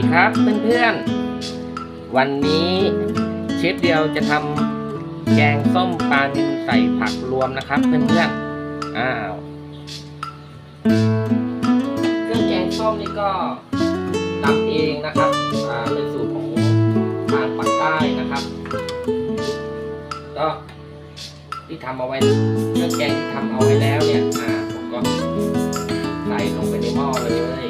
ดีครับเพื่อนๆ วันนี้เชฟเดียวจะทำแกงส้มปลานิลใส่ผักรวมนะครับเพื่อนๆ อ้าวเครื่องแกงส้มนี่ก็ทำเองนะครับอ่าเป็นสูตรของทางปากใต้นะครับ ก็ที่ทำเอาไว้เครื่องแกงที่ทำเอาไว้แล้วเนี่ยอ่าผมก็ใส่ลงไปในหม้อเลย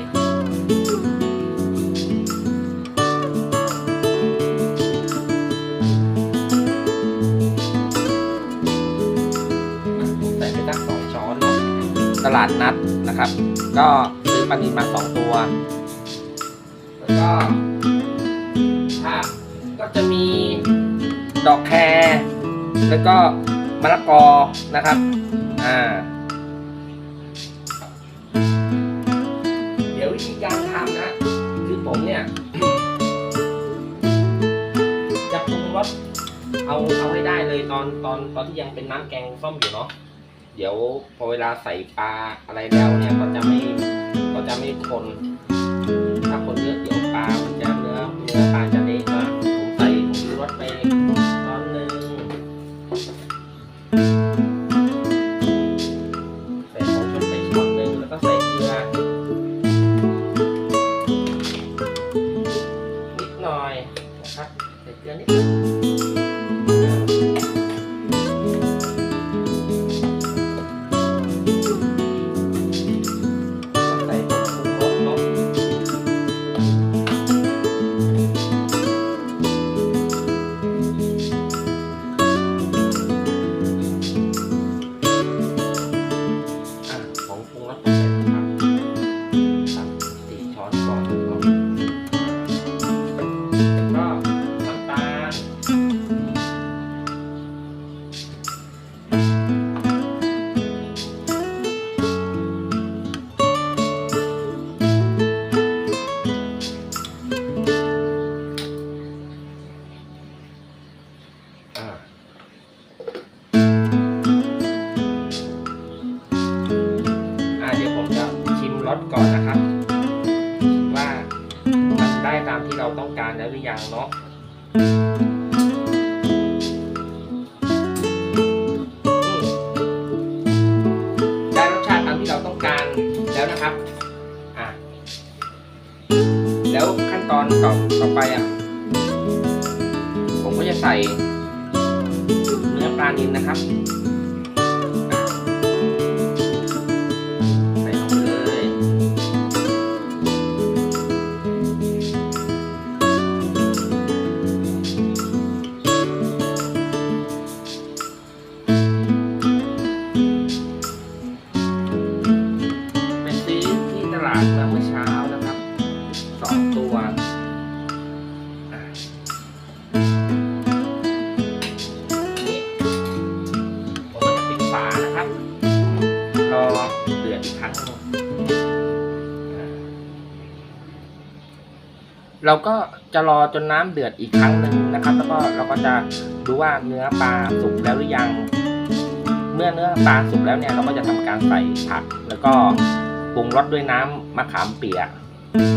ลาดนัดนะครับ ก็ซื้อปลานิลมาสองตัว แล้วก็ผักก็จะมีดอกแครแล้วก็มะละกอนะครับ อ่า เดี๋ยววิธีการทำนะ คือผมเนี่ย จะปรุงรสเอาเอาให้ได้เลยตอนตอนตอนที่ยังเป็นน้ำแกงส้มอยู่เนาะ ดี๋ยวพอเวลาใส่ปลาอะไรแล้วเนี่ยก็จะไม่ก็จะไม่คนถ้าคนเยอะเดี๋ยวปลามันจะเนื้อเนื้อปลาจะเละนะผมใส่ผงชูรสไปช้อนหนึ่งใส่ผงชูรสไปช้อนหนึ่งแล้วก็ใส่เกลือนิดหน่อยนะครับใส่เกลือนิด ตามที่เราต้องการแล้วหรือยังเนาะได้รสชาติตามที่เราต้องการแล้วนะครับอะแล้วขั้นตอนต่อต่อไปอะผมก็จะใส่เนื้อปลานิลนะครับ ครับรอเดือดอีกครั้งเราก็จะรอจนน้ำเดือดอีกครั้งหนึ่งนะครับ แล้วก็เราก็จะดูว่าเนื้อปลาสุกแล้วหรือยัง เมื่อเนื้อปลาสุกแล้วเนี่ยเราก็จะทำการใส่ผัก แล้วก็ปรุงรสด้วยน้ำมะขามเปียก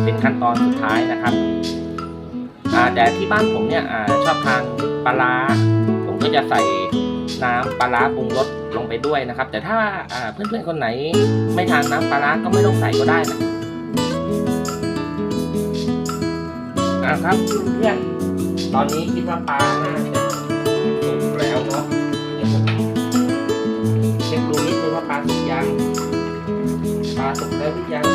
เป็นขั้นตอนสุดท้ายนะครับแต่ที่บ้านผมเนี่ยอชอบทานปลาร้าผมก็จะใส่น้ำปลาร้าปรุงรส ลงไปด้วยนะครับ แต่ถ้าเพื่อนๆคนไหนไม่ทานน้ำปลาร้าก็ไม่ต้องใส่ก็ได้นะอ่าครับเพื่อนๆตอนนี้คิดว่าปลาน่าจะสุกแล้วเนาะเดี๋ยวผมเช็คดูนิดนึงว่าปลาสุกยังปลาสุกแล้วหรือยัง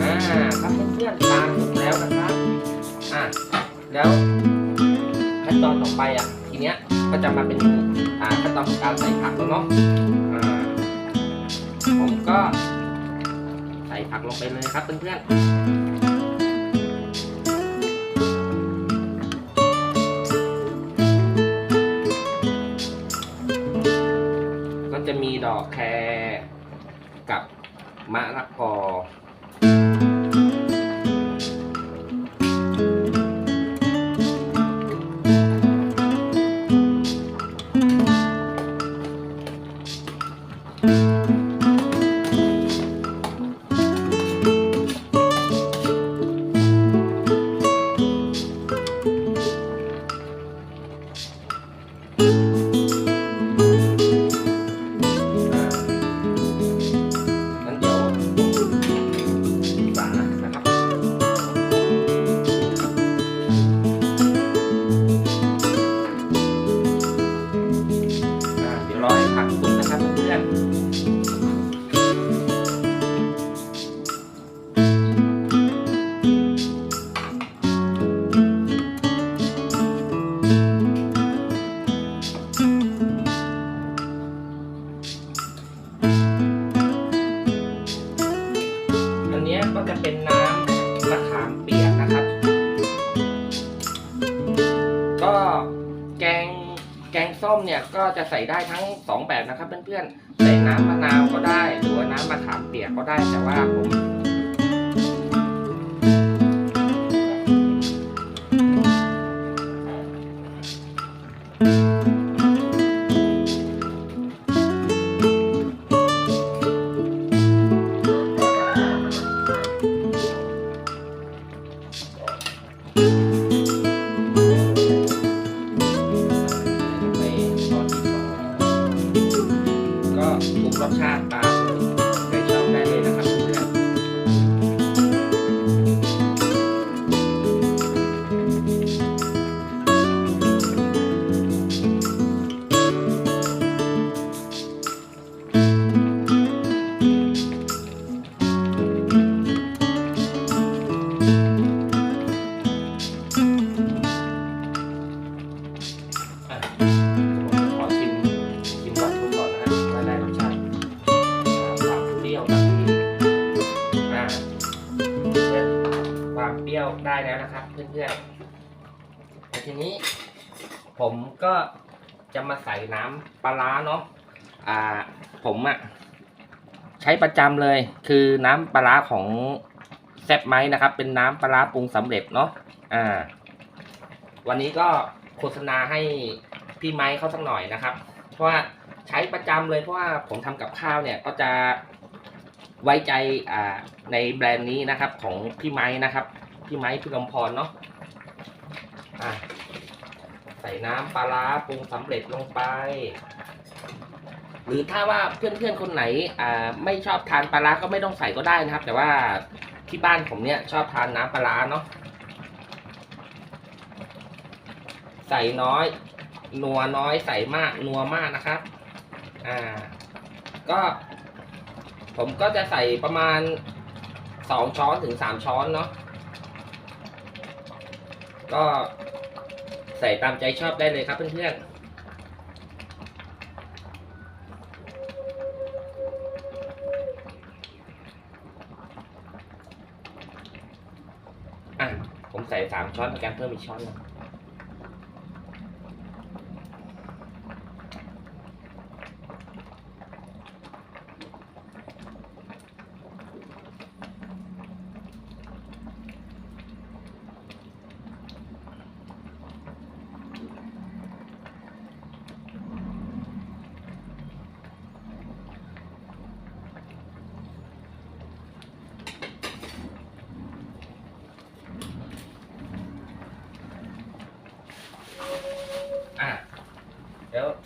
อ่าครับเพื่อนๆปลาสุกแล้วนะครับอะแล้วขั้นตอนต่อไปอะทีเนี้ย ก็จะมาเป็นอ่าขั้นตอนของการใส่ผักแล้วเนาะผมก็ใส่ผักลงไปเลยครับเพื่อนๆ ก็จะมีดอกแครกับมะละกอ เนี่ยก็จะใส่ได้ทั้งสองแบบนะครับเพื่อนๆใส่น้ำมะนาวก็ได้ หรือว่าน้ำมะขามเปียกก็ได้แต่ว่าผม ทีนี้ ผมก็จะมาใส่น้ำปลาร้าเนาะอ่า ผมอะใช้ประจำเลย คือน้ำปลาร้าของแซบไม้นะครับ เป็นน้ำปลาร้าปรุงสำเร็จเนาะอ่า วันนี้ก็โฆษณาให้พี่ไม้เขาสักหน่อยนะครับ เพราะว่าใช้ประจำเลยเพราะว่าผมทำกับข้าวเนี่ยก็จะไว้ใจอ่าในแบรนด์นี้นะครับ ของพี่ไม้นะครับ พี่ไม้พี่ลมพรเนาะอะ ส่น้ำปลาร้าปรุงสำเร็จลงไป หรือถ้าว่าเพื่อนๆคนไหนอ่าไม่ชอบทานปลาร้าก็ไม่ต้องใส่ก็ได้นะครับ แต่ว่าที่บ้านผมเนี่ยชอบทานน้ำปลาร้าเนาะใส่น้อย นัวน้อยใส่มาก นัวมากนะครับ อ่า ก็ ผมก็จะใส่ประมาณสองช้อนถึงสามช้อนเนาะก็ ใส่ตามใจชอบได้เลยครับเพื่อนๆอะผมใส่สามช้อนเหมือนกันเพิ่มอีกช้อนหนึง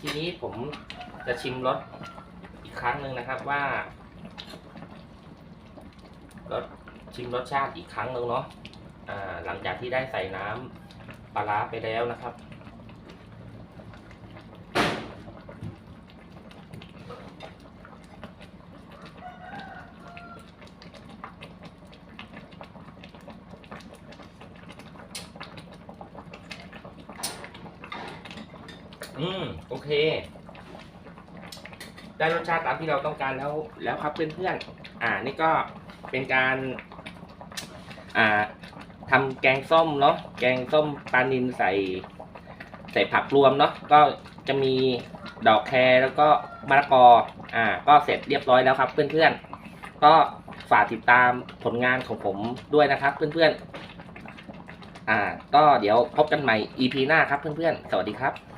ทีนี้ผมจะชิมรสอีกครั้งหนึ่งนะครับว่ารสชิมรสชาติอีกครั้งหนึ่งเนาะหลังจากที่ได้ใส่น้ำปลาร้าไปแล้วนะครับ อืมโอเค ได้รสชาติตามที่เราต้องการแล้วแล้วครับเพื่อนๆ อ่า นี่ก็เป็นการ อ่าทำแกงส้มเนาะแกงส้มปลานินใส่ ใส่ผักรวมเนาะก็จะมีดอกแครแล้วก็มะละกอ อ่า ก็เสร็จเรียบร้อยแล้วครับ เพื่อนๆ ก็ฝากติดตามผลงานของผมด้วยนะครับเพื่อนๆ อ่า ก็เดี๋ยวพบกันใหม่ EP หน้าครับเพื่อนๆ สวัสดีครับ